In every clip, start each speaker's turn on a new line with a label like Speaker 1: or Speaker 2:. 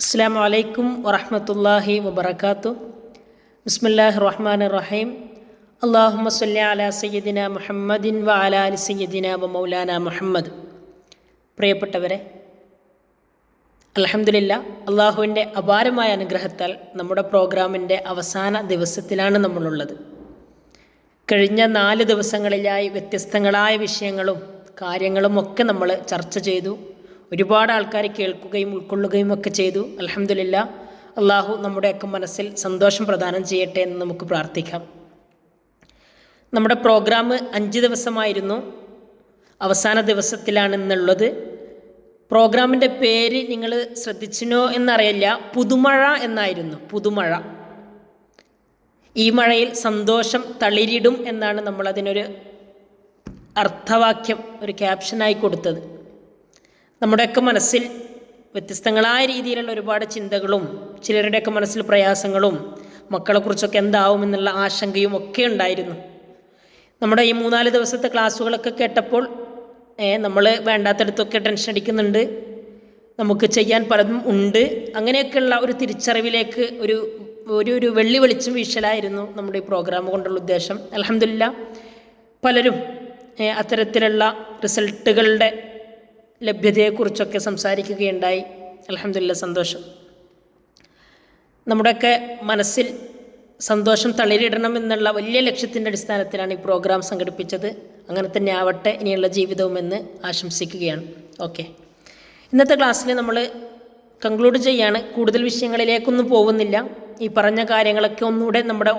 Speaker 1: അസ്സാം വലൈക്കും വറഹമത്തല്ലാഹി വബർക്കാത്തു ബിസ്മില്ലാഹി റഹ്മാൻ റഹീം അള്ളാഹുമ സല്ലി അല സയ്യദിന മുഹമ്മദിൻ വ അല അലി സയ്യദിന വ മൗലാന മുഹമ്മദ്. പ്രിയപ്പെട്ടവരെ അലഹമില്ല അള്ളാഹുവിന്റെ അപാരമായ അനുഗ്രഹത്താൽ നമ്മുടെ പ്രോഗ്രാമിന്റെ അവസാന ദിവസത്തിലാണ് നമ്മളുള്ളത്. കഴിഞ്ഞ നാല് ദിവസങ്ങളിലായി വ്യത്യസ്തങ്ങളായ വിഷയങ്ങളും കാര്യങ്ങളും ഒക്കെ നമ്മൾ ചർച്ച ചെയ്തു. ഒരുപാട് ആൾക്കാർ കേൾക്കുകയും ഉൾക്കൊള്ളുകയും ഒക്കെ ചെയ്തു. അലഹമില്ല അള്ളാഹു നമ്മുടെയൊക്കെ മനസ്സിൽ സന്തോഷം പ്രദാനം ചെയ്യട്ടെ എന്ന് നമുക്ക് പ്രാർത്ഥിക്കാം. നമ്മുടെ പ്രോഗ്രാം അഞ്ച് ദിവസമായിരുന്നു. അവസാന ദിവസത്തിലാണ് ഇന്നുള്ളത്. പ്രോഗ്രാമിന്റെ പേര് നിങ്ങൾ ശ്രദ്ധിച്ചിനോ എന്നറിയില്ല. പുതുമഴ എന്നായിരുന്നു. പുതുമഴ. ഈ മഴയിൽ സന്തോഷം തളിരിടും എന്നാണ് നമ്മളതിനൊരു അർത്ഥവാക്യം ഒരു ക്യാപ്ഷനായി കൊടുത്തത്. നമ്മുടെയൊക്കെ മനസ്സിൽ വ്യത്യസ്തങ്ങളായ രീതിയിലുള്ള ഒരുപാട് ചിന്തകളും ചിലരുടെയൊക്കെ മനസ്സിൽ പ്രയാസങ്ങളും മക്കളെക്കുറിച്ചൊക്കെ എന്താവും എന്നുള്ള ആശങ്കയും ഒക്കെ ഉണ്ടായിരുന്നു. നമ്മുടെ ഈ മൂന്നാൽ ദിവസത്തെ ക്ലാസ്സുകളൊക്കെ കേട്ടപ്പോൾ നമ്മൾ വേണ്ടാത്തടത്തൊക്കെ ടെൻഷൻ അടിക്കുന്നുണ്ട്. നമുക്ക് ചെയ്യാൻ പലതും ഉണ്ട്. അങ്ങനെയൊക്കെയുള്ള ഒരു തിരിച്ചറിവിലേക്ക് ഒരു ഒരു ഒരു വെള്ളി വെളിച്ചം വീശലായിരുന്നു നമ്മുടെ ഈ പ്രോഗ്രാം കൊണ്ടുള്ള ഉദ്ദേശം. അലഹമില്ല പലരും അത്തരത്തിലുള്ള റിസൾട്ടുകളുടെ ലഭ്യതയെക്കുറിച്ചൊക്കെ സംസാരിക്കുകയുണ്ടായി. അലഹമില്ല സന്തോഷം. നമ്മുടെയൊക്കെ മനസ്സിൽ സന്തോഷം തളിരിടണം എന്നുള്ള വലിയ ലക്ഷ്യത്തിന്റെ അടിസ്ഥാനത്തിലാണ് ഈ പ്രോഗ്രാം സംഘടിപ്പിച്ചത്. അങ്ങനെ തന്നെ ആവട്ടെ ഇനിയുള്ള ജീവിതവും എന്ന് ആശംസിക്കുകയാണ്. ഓക്കെ. ഇന്നത്തെ ക്ലാസ്സിൽ നമ്മൾ കൺക്ലൂഡ് ചെയ്യാണ്. കൂടുതൽ വിഷയങ്ങളിലേക്കൊന്നും പോകുന്നില്ല. ഈ പറഞ്ഞ കാര്യങ്ങളൊക്കെ ഒന്നുകൂടെ നമ്മുടെ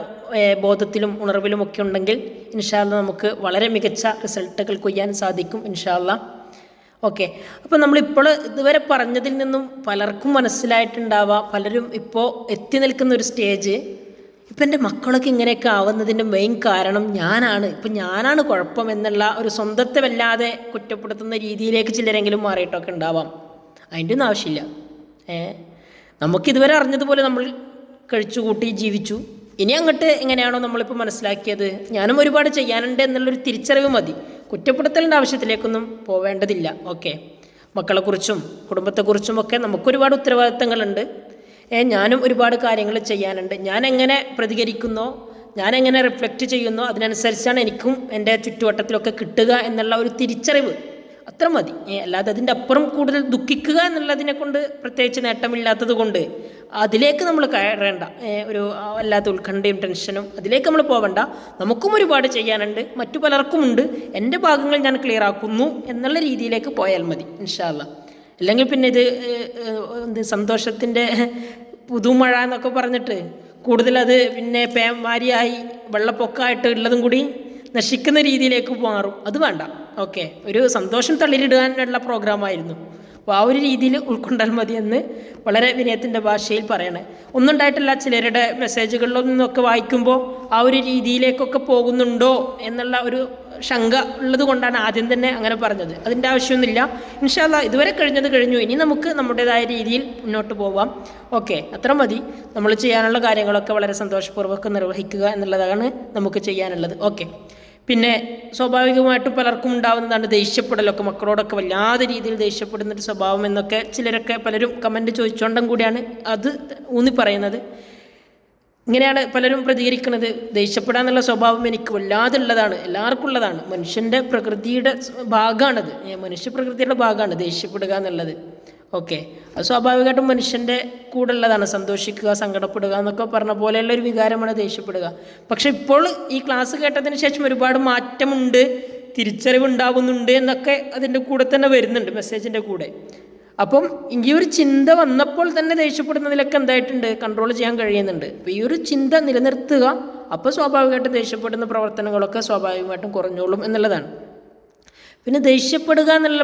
Speaker 1: ബോധത്തിലും ഉണർവിലും ഒക്കെ ഉണ്ടെങ്കിൽ ഇൻഷാല്ല നമുക്ക് വളരെ മികച്ച റിസൾട്ടുകൾ കൊയ്യാൻ സാധിക്കും ഇൻഷാല്ല ഓക്കെ അപ്പോൾ നമ്മളിപ്പോൾ ഇതുവരെ പറഞ്ഞതിൽ നിന്നും പലർക്കും മനസ്സിലായിട്ടുണ്ടാവാം. പലരും ഇപ്പോൾ എത്തി നിൽക്കുന്ന ഒരു സ്റ്റേജ് ഇപ്പം എന്റെ മക്കളൊക്കെ ഇങ്ങനെയൊക്കെ ആവുന്നതിന്റെ മെയിൻ കാരണം ഞാനാണ്. ഇപ്പം ഞാനാണ് കുഴപ്പം എന്നുള്ള ഒരു സ്വന്തത്തെ വല്ലാതെ കുറ്റപ്പെടുത്തുന്ന രീതിയിലേക്ക് ചിലരെങ്കിലും മാറിയിട്ടൊക്കെ ഉണ്ടാവാം. അതിന്റെ ഒന്നും ആവശ്യമില്ല. ഏ? നമുക്കിതുവരെ അറിഞ്ഞതുപോലെ നമ്മൾ കഴിച്ചുകൂട്ടി ജീവിച്ചു. ഇനി അങ്ങോട്ട് എങ്ങനെയാണോ നമ്മളിപ്പോൾ മനസ്സിലാക്കിയത്? ഞാനും ഒരുപാട് ചെയ്യാനുണ്ട് എന്നുള്ളൊരു തിരിച്ചറിവ് മതി. കുറ്റപ്പെടുത്തലിന്റെ ആവശ്യത്തിലേക്കൊന്നും പോവേണ്ടതില്ല. ഓക്കെ. മക്കളെക്കുറിച്ചും കുടുംബത്തെക്കുറിച്ചും ഒക്കെ നമുക്കൊരുപാട് ഉത്തരവാദിത്തങ്ങളുണ്ട്. ഞാനും ഒരുപാട് കാര്യങ്ങൾ ചെയ്യാനുണ്ട്. ഞാൻ എങ്ങനെ പ്രതികരിക്കുന്നോ ഞാൻ എങ്ങനെ റിഫ്ലക്റ്റ് ചെയ്യുന്നോ അതിനനുസരിച്ചാണ് എനിക്കും എന്റെ ചുറ്റുവട്ടത്തിലൊക്കെ കിട്ടുക എന്നുള്ള ഒരു തിരിച്ചറിവ് അത്ര മതി. അല്ലാതെ അതിന്റെ അപ്പുറം കൂടുതൽ ദുഃഖിക്കുക എന്നുള്ളതിനെ കൊണ്ട് പ്രത്യേകിച്ച് നേട്ടമില്ലാത്തത് കൊണ്ട് അതിലേക്ക് നമ്മൾ കയറേണ്ട. ഒരു വല്ലാത്ത ഉത്കണ്ഠയും ടെൻഷനും അതിലേക്ക് നമ്മൾ പോകണ്ട നമുക്കും ഒരുപാട് ചെയ്യാനുണ്ട്. മറ്റു പലർക്കുമുണ്ട്. എന്റെ ഭാഗങ്ങൾ ഞാൻ ക്ലിയർ ആക്കുന്നു എന്നുള്ള രീതിയിലേക്ക് പോയാൽ മതി ഇൻഷാല്ല അല്ലെങ്കിൽ പിന്നെ ഇത് എന്ത് സന്തോഷത്തിന്റെ പുതുമഴ എന്നൊക്കെ പറഞ്ഞിട്ട് കൂടുതലത് പിന്നെ പേമാരിയായി വെള്ളപ്പൊക്കമായിട്ട് ഉള്ളതും കൂടി നശിക്കുന്ന രീതിയിലേക്ക് മാറും. അത് വേണ്ട. ഓക്കെ. ഒരു സന്തോഷം തള്ളിയിടാനുള്ള പ്രോഗ്രാമായിരുന്നു. അപ്പോൾ ആ ഒരു രീതിയിൽ ഉൾക്കൊണ്ടാൽ മതി എന്ന് വളരെ വിനയത്തിന്റെ ഭാഷയിൽ പറയണേ. ഒന്നും ഉണ്ടായിട്ടില്ല ചിലരുടെ മെസ്സേജുകളിൽ നിന്നൊക്കെ വായിക്കുമ്പോൾ ആ ഒരു രീതിയിലേക്കൊക്കെ പോകുന്നുണ്ടോ എന്നുള്ള ഒരു ശങ്ക ഉള്ളത് കൊണ്ടാണ് ആദ്യം തന്നെ അങ്ങനെ പറഞ്ഞത്. അതിന്റെ ആവശ്യമൊന്നുമില്ല. ഇൻഷാല്ല ഇതുവരെ കഴിഞ്ഞത് കഴിഞ്ഞു. ഇനി നമുക്ക് നമ്മുടേതായ രീതിയിൽ മുന്നോട്ട് പോവാം. ഓക്കെ. അത്ര മതി. നമ്മൾ ചെയ്യാനുള്ള കാര്യങ്ങളൊക്കെ വളരെ സന്തോഷപൂർവം നിർവഹിക്കുക എന്നുള്ളതാണ് നമുക്ക് ചെയ്യാനുള്ളത്. ഓക്കെ. പിന്നെ സ്വാഭാവികമായിട്ടും പലർക്കും ഉണ്ടാകുന്നതാണ് ദേഷ്യപ്പെടലൊക്കെ മക്കളോടൊക്കെ വല്ലാതെ രീതിയിൽ ദേഷ്യപ്പെടുന്നൊരു സ്വഭാവം എന്നൊക്കെ ചിലരൊക്കെ പലരും കമന്റ് ചോദിച്ചുകൊണ്ടും കൂടിയാണ് അത് ഊന്നി പറയുന്നത്. ഇങ്ങനെയാണ് പലരും പ്രതികരിക്കുന്നത് ദേഷ്യപ്പെടാന്നുള്ള സ്വഭാവം എനിക്ക് വല്ലാതെ ഉള്ളതാണ് എല്ലാവർക്കും ഉള്ളതാണ്. മനുഷ്യന്റെ പ്രകൃതിയുടെ ഭാഗമാണത് മനുഷ്യ പ്രകൃതിയുടെ ഭാഗമാണ് ദേഷ്യപ്പെടുക എന്നുള്ളത്. ഓക്കെ. അത് സ്വാഭാവികമായിട്ടും മനുഷ്യന്റെ കൂടെ ഉള്ളതാണ് സന്തോഷിക്കുക സങ്കടപ്പെടുക എന്നൊക്കെ പറഞ്ഞ പോലെയുള്ള ഒരു വികാരമാണ് ദേഷ്യപ്പെടുക. പക്ഷെ ഇപ്പോൾ ഈ ക്ലാസ് കേട്ടതിന് ശേഷം ഒരുപാട് മാറ്റമുണ്ട് തിരിച്ചറിവുണ്ടാകുന്നുണ്ട് എന്നൊക്കെ അതിന്റെ കൂടെ തന്നെ വരുന്നുണ്ട് മെസ്സേജിന്റെ കൂടെ. അപ്പം ഈ ഒരു ചിന്ത വന്നപ്പോൾ തന്നെ ദേഷ്യപ്പെടുന്നതിലൊക്കെ എന്തായിട്ടുണ്ട്? കൺട്രോൾ ചെയ്യാൻ കഴിയുന്നുണ്ട്. അപ്പോൾ ഈ ഒരു ചിന്ത നിലനിർത്തുക അപ്പോൾ സ്വാഭാവികമായിട്ടും ദേഷ്യപ്പെടുന്ന പ്രവർത്തനങ്ങളൊക്കെ സ്വാഭാവികമായിട്ടും കുറഞ്ഞോളും എന്നുള്ളതാണ്. പിന്നെ ദേഷ്യപ്പെടുക എന്നുള്ള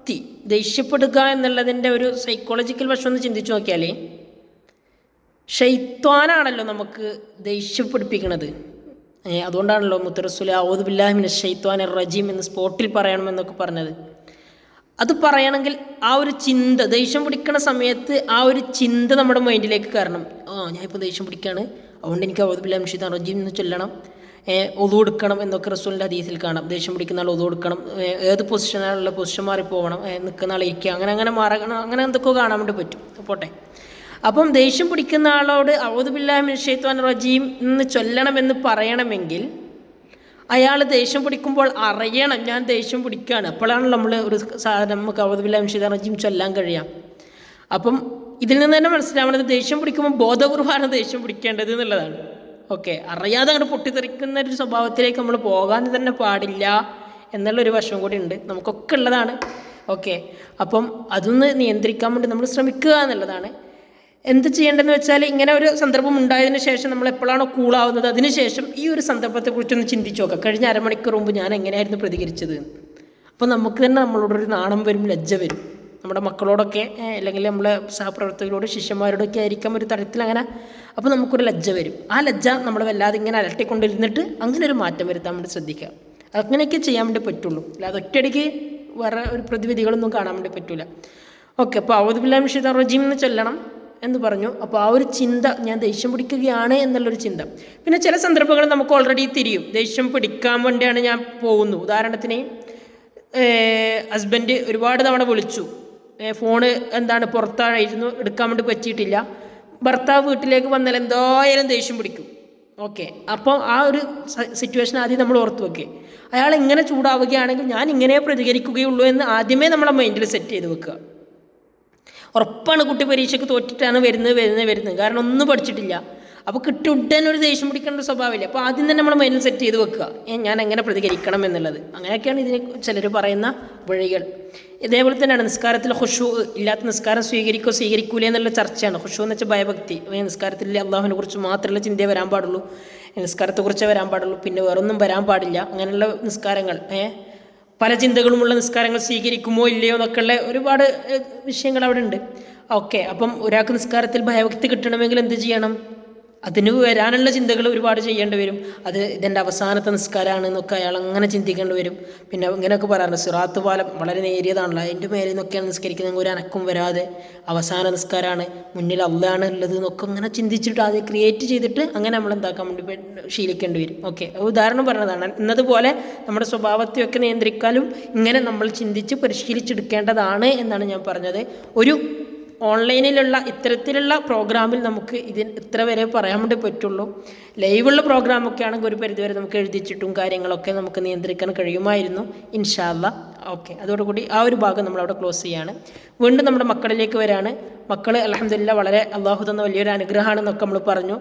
Speaker 1: പ്രവൃത്തി ദേഷ്യപ്പെടുക എന്നുള്ളതിന്റെ ഒരു സൈക്കോളജിക്കൽ വശം ഒന്ന് ചിന്തിച്ചു നോക്കിയാൽ ഷെയ്ത്വാനാണല്ലോ നമുക്ക് ദേഷ്യപ്പെടുപ്പിക്കുന്നത് അതുകൊണ്ടാണല്ലോ മുത്തറസുല ഔദുബില്ലാഹിമിൻ ഷെയ്ത്വാൻ റജീം എന്ന് സ്പോട്ടിൽ പറയണമെന്നൊക്കെ പറഞ്ഞത്. അത് പറയണമെങ്കിൽ ആ ഒരു ചിന്ത ദേഷ്യം പിടിക്കണ സമയത്ത് ആ ഒരു ചിന്ത നമ്മുടെ മൈൻഡിലേക്ക് കയറണം. ആ ഞാനിപ്പോൾ ദേഷ്യം പിടിക്കുകയാണ് അതുകൊണ്ട് എനിക്ക് ഔദുബില്ലാഹിം ഷെയ്ത്താൻ റജീം എന്ന് ചൊല്ലണം. ഒതു കൊടുക്കണം എന്നൊക്കെ റസൂലിന്റെ ഹദീസിൽ കാണാം. ദേഷ്യം പിടിക്കുന്ന ആൾ ഒതു കൊടുക്കണം. ഏത് പൊസിഷനാണുള്ള പൊസിഷൻ മാറി പോകണം നിൽക്കുന്ന ആൾ ഇരിക്കുക. അങ്ങനെ അങ്ങനെ മാറണം അങ്ങനെ എന്തൊക്കെയോ കാണാൻ വേണ്ടി പറ്റും. പോട്ടെ. അപ്പം ദേഷ്യം പിടിക്കുന്ന ആളോട് ഔദുബില്ലാഹിമിൻ ഷെയ്ത്വാൻ റജീം എന്ന് ചൊല്ലണമെന്ന് പറയണമെങ്കിൽ അയാൾ ദേഷ്യം പിടിക്കുമ്പോൾ അറിയണം ഞാൻ ദേഷ്യം പിടിക്കുകയാണ് അപ്പോഴാണ് നമ്മൾ ഒരു സാധനം നമുക്ക് ഔദുബില്ലാഹിമിൻ ഷെയ്ത്വാൻ റജീം ചൊല്ലാൻ കഴിയാം. അപ്പം ഇതിൽ നിന്ന് തന്നെ മനസ്സിലാവുന്നത് ദേഷ്യം പിടിക്കുമ്പോൾ ബോധപൂർവമാണ് ദേഷ്യം പിടിക്കേണ്ടത് എന്നുള്ളതാണ്. ഓക്കെ. അറിയാതെ അങ്ങോട്ട് പൊട്ടിത്തെറിക്കുന്ന ഒരു സ്വഭാവത്തിലേക്ക് നമ്മൾ പോകാൻ തന്നെ പാടില്ല എന്നുള്ളൊരു വശം കൂടി ഉണ്ട്. നമുക്കൊക്കെ ഉള്ളതാണ്. ഓക്കെ. അപ്പം അതൊന്ന് നിയന്ത്രിക്കാൻ വേണ്ടി നമ്മൾ ശ്രമിക്കുക എന്നുള്ളതാണ്. എന്ത് ചെയ്യേണ്ടതെന്ന് വെച്ചാൽ ഇങ്ങനെ ഒരു സന്ദർഭം ഉണ്ടായതിനു ശേഷം നമ്മൾ എപ്പോഴാണോ കൂളാവുന്നത് അതിനുശേഷം ഈ ഒരു സന്ദർഭത്തെക്കുറിച്ചൊന്ന് ചിന്തിച്ചു നോക്കാം. കഴിഞ്ഞ അരമണിക്കൂർ മുമ്പ് ഞാൻ എങ്ങനെയായിരുന്നു പ്രതികരിച്ചത്? അപ്പോൾ നമുക്ക് തന്നെ നമ്മളോടൊരു നാണം വരും ലജ്ജ വരും. നമ്മുടെ മക്കളോടൊക്കെ അല്ലെങ്കിൽ നമ്മളെ സഹപ്രവർത്തകരോട് ശിഷ്യന്മാരോടൊക്കെ ആയിരിക്കാം ഒരു തരത്തിൽ അങ്ങനെ അപ്പോൾ നമുക്കൊരു ലജ്ജ വരും. ആ ലജ്ജ നമ്മൾ വല്ലാതെ ഇങ്ങനെ അലട്ടിക്കൊണ്ടിരുന്നിട്ട് അങ്ങനെ ഒരു മാറ്റം വരുത്താൻ വേണ്ടി ശ്രദ്ധിക്കുക. അങ്ങനെയൊക്കെ ചെയ്യാൻ വേണ്ടി പറ്റുള്ളൂ. അല്ലാതെ ഒറ്റയടിക്ക് വേറെ ഒരു പ്രതിവിധികളൊന്നും കാണാൻ വേണ്ടി പറ്റില്ല ഓക്കെ അപ്പോൾ അവധുബില്ലാ മിഷിദ റജീം എന്ന് ചൊല്ലണം എന്ന് പറഞ്ഞു. അപ്പോൾ ആ ഒരു ചിന്ത ഞാൻ ദേഷ്യം പിടിക്കുകയാണ് എന്നുള്ളൊരു ചിന്ത. പിന്നെ ചില സന്ദർഭങ്ങൾ നമുക്ക് ഓൾറെഡി തിരിയും. ദേഷ്യം പിടിക്കാൻ വേണ്ടിയാണ് ഞാൻ പോകുന്നു. ഉദാഹരണത്തിന് ഹസ്ബൻഡ് ഒരുപാട് തവണ വിളിച്ചു. ഫോണ് എന്താണ് പുറത്തായിരുന്നു എടുക്കാൻ വേണ്ടി പറ്റിയിട്ടില്ല. ഭർത്താവ് വീട്ടിലേക്ക് വന്നാൽ എന്തായാലും ദേഷ്യം പിടിക്കും. ഓക്കെ. അപ്പോൾ ആ ഒരു സിറ്റുവേഷൻ ആദ്യം നമ്മൾ ഓർത്ത് വെക്കുക അയാൾ ഇങ്ങനെ ചൂടാവുകയാണെങ്കിൽ ഞാൻ ഇങ്ങനെ പ്രതികരിക്കുകയുള്ളൂ എന്ന് ആദ്യമേ നമ്മളെ മൈൻഡിൽ സെറ്റ് ചെയ്ത് വെക്കുക. ഉറപ്പാണ് കുട്ടി പരീക്ഷയ്ക്ക് തോറ്റിട്ടാണ് വരുന്നത് വരുന്നത് വരുന്നത്. കാരണം ഒന്നും പഠിച്ചിട്ടില്ല. അപ്പോൾ കിട്ടി ഉടനെ ഒരു ദേഷ്യം പിടിക്കേണ്ട സ്വഭാവമില്ല. അപ്പോൾ ആദ്യം തന്നെ നമ്മൾ മൈൻഡിൽ സെറ്റ് ചെയ്ത് വെക്കുക. ഞാൻ എങ്ങനെ പ്രതികരിക്കണം എന്നുള്ളത്. അങ്ങനെയൊക്കെയാണ് ഇതിനെ ചിലർ പറയുന്ന വഴികൾ. ഇതേപോലെ തന്നെയാണ് നിസ്കാരത്തിൽ ഹുഷു ഇല്ലാത്ത നിസ്കാരം സ്വീകരിക്കോ സ്വീകരിക്കൂലേ എന്നുള്ള ചർച്ചയാണ്. ഹുഷു എന്ന് വെച്ചാൽ ഭയഭക്തി. നിസ്കാരത്തിൽ അള്ളാഹുവിനെ കുറിച്ച് മാത്രമല്ല ചിന്തയെ വരാൻ പാടുള്ളൂ. നിസ്കാരത്തെക്കുറിച്ചേ വരാൻ പാടുള്ളൂ. പിന്നെ വേറൊന്നും വരാൻ പാടില്ല. അങ്ങനെയുള്ള നിസ്കാരങ്ങൾ പല ചിന്തകളുമുള്ള നിസ്കാരങ്ങൾ സ്വീകരിക്കുമോ ഇല്ലയോ എന്നൊക്കെയുള്ള ഒരുപാട് വിഷയങ്ങൾ അവിടെ ഉണ്ട് ഓക്കെ അപ്പം ഒരാൾക്ക് നിസ്കാരത്തിൽ ഭയഭക്തി കിട്ടണമെങ്കിൽ എന്ത് ചെയ്യണം? അതിന് വരാനുള്ള ചിന്തകൾ ഒരുപാട് ചെയ്യേണ്ടി വരും. അത് ഇതെന്റെ അവസാനത്തെ നിസ്കാരമാണ് എന്നൊക്കെ അയാൾ അങ്ങനെ ചിന്തിക്കേണ്ടി വരും. പിന്നെ ഇങ്ങനെയൊക്കെ പറയാറുണ്ട്. സിറാത്ത് പാലം വളരെ നേരിയതാണല്ലോ. അതിന്റെ മേലെ നിന്നൊക്കെയാണ് നിസ്കരിക്കുന്നത്. ഒരു അനക്കും വരാതെ അവസാന നിസ്കാരമാണ്. മുന്നിൽ അള്ളയാണ് ഉള്ളത് എന്നൊക്കെ അങ്ങനെ ചിന്തിച്ചിട്ട് അത് ക്രിയേറ്റ് ചെയ്തിട്ട് അങ്ങനെ നമ്മൾ എന്താക്കാൻ വേണ്ടി ശീലിക്കേണ്ടി വരും. ഓക്കെ ഉദാഹരണം പറഞ്ഞതാണ്. എന്നതുപോലെ നമ്മുടെ സ്വഭാവത്തെയൊക്കെ നിയന്ത്രിക്കാനും ഇങ്ങനെ നമ്മൾ ചിന്തിച്ച് പരിശീലിച്ചെടുക്കേണ്ടതാണ് എന്നാണ് ഞാൻ പറഞ്ഞത്. ഒരു ഓൺലൈനിലുള്ള ഇത്തരത്തിലുള്ള പ്രോഗ്രാമിൽ നമുക്ക് ഇതിന് ഇത്ര വരെ പറയാൻ വേണ്ടി പറ്റുള്ളൂ. ലൈവുള്ള പ്രോഗ്രാമൊക്കെ ആണെങ്കിൽ ഒരു പരിധിവരെ നമുക്ക് എഴുതിച്ചിട്ടും കാര്യങ്ങളൊക്കെ നമുക്ക് നിയന്ത്രിക്കാൻ കഴിയുമായിരുന്നു. ഇൻഷാല്ല. ഓക്കെ. അതോടുകൂടി ആ ഒരു ഭാഗം നമ്മളവിടെ ക്ലോസ് ചെയ്യാണ്. വീണ്ടും നമ്മുടെ മക്കളിലേക്ക് വരാണ്. മക്കൾ അലഹമില്ല വളരെ അള്ളാഹു തന്ന വലിയൊരു അനുഗ്രഹമാണെന്നൊക്കെ നമ്മൾ പറഞ്ഞു.